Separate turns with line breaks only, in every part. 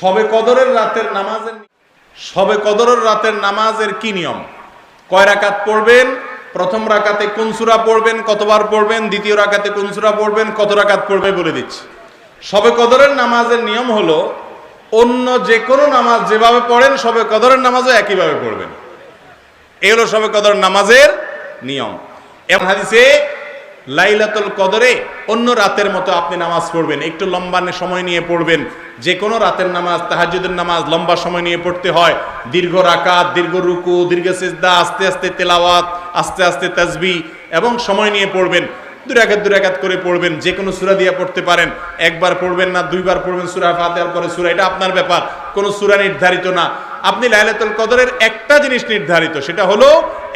সবে কদরের রাতের নামাজের সবে কদরের রাতের নামাজের কি নিয়ম? কয় রাকাত পড়বেন? প্রথম রাকাতে কোন সূরা পড়বেন? কতবার পড়বেন? দ্বিতীয় রাকাতে কোন সূরা পড়বেন? কত রাকাত পড়বে বলে দিচ্ছি। সবে কদরের নামাজের নিয়ম হলো, অন্য যে কোনো নামাজ যেভাবে পড়েন, সবে কদরের নামাজও একইভাবে পড়বেন। এই হলো সবে কদর নামাজের নিয়ম। এবং হাদিসে লাইলাতুল কদরে অন্য রাতের মতো আপনি নামাজ পড়বেন। একটু লম্বা সময় নিয়ে পড়বেন। যে কোনো রাতের নামাজ, তাহাজ্জুদের নামাজ লম্বা সময় নিয়ে পড়তে হয়। দীর্ঘ রাকাত, দীর্ঘ রুকু, দীর্ঘ সিজদা, আস্তে আস্তে তেলাওয়াত, আস্তে আস্তে তাসবি এবং সময় নিয়ে পড়বেন। দুই রাকাত করে পড়বেন। যে কোনো সুরা দিয়ে পড়তে পারেন। একবার পড়বেন না, দুইবার পড়বেন সূরা ফাতিহার পরে সুরা। এটা আপনার ব্যাপার। কোনো সুরা নির্ধারিত না। আপনি লাইলাতুল কদরের একটা জিনিস নির্ধারিত, সেটা হলো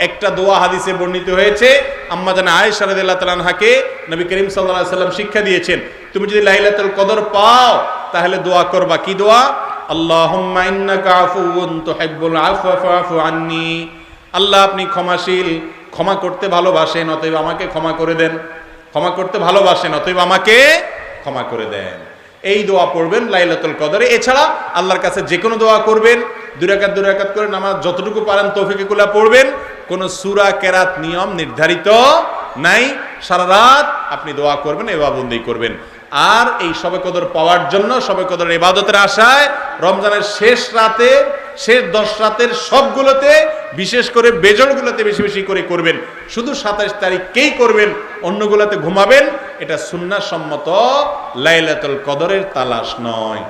একটা দোয়া হাদিসে বর্ণিত হয়েছে, আম্মা জানা আয়েশা রাদিয়াল্লাহু তাআলা আনহাকে নবী করিম আলাইহি সাল্লাম শিক্ষা দিয়েছেন, তুমি যদি লাইলাতুল কদর পাও, তাহলে দোয়া করবা। কি দোয়া? আল্লাহুম্মা ইন্নাকা আফুউন তুহিব্বুল আফওয়া ফাফু আন্নি। আল্লাহ আপনি ক্ষমাশীল, ক্ষমা করতে ভালোবাসেন, অতএব আমাকে ক্ষমা করে দেন। ক্ষমা করতে ভালোবাসেন, অতএব আমাকে ক্ষমা করে দেন। এই দোয়া পড়বেন লাইলাতুল কদরে। এছাড়া আল্লাহর কাছে যে কোনো দোয়া করবেন দুরাকাত দুরাকাত করে নামাজ যতটুকু পারেন তৌফিকুল্লাহ পড়বেন। কোন সূরা, কেরাত, নিয়ম নির্ধারিত নাই। সারা রাত আপনি দোয়া করবেন এবাবন্দি করবেন। আর এই সবে কদর পাওয়ার জন্য, সবে কদর ইবাদতের আশায় রমজানের শেষ রাতে, শেষ দশ রাতের সবগুলোতে, বিশেষ করে বেজরগুলোতে বেশি বেশি করে করবেন। শুধু সাতাশ তারিখকেই করবেন, অন্যগুলোতে ঘুমাবেন। এটা সুন্নাসম্মত লাইলাতুল কদরের তালাশ নয়।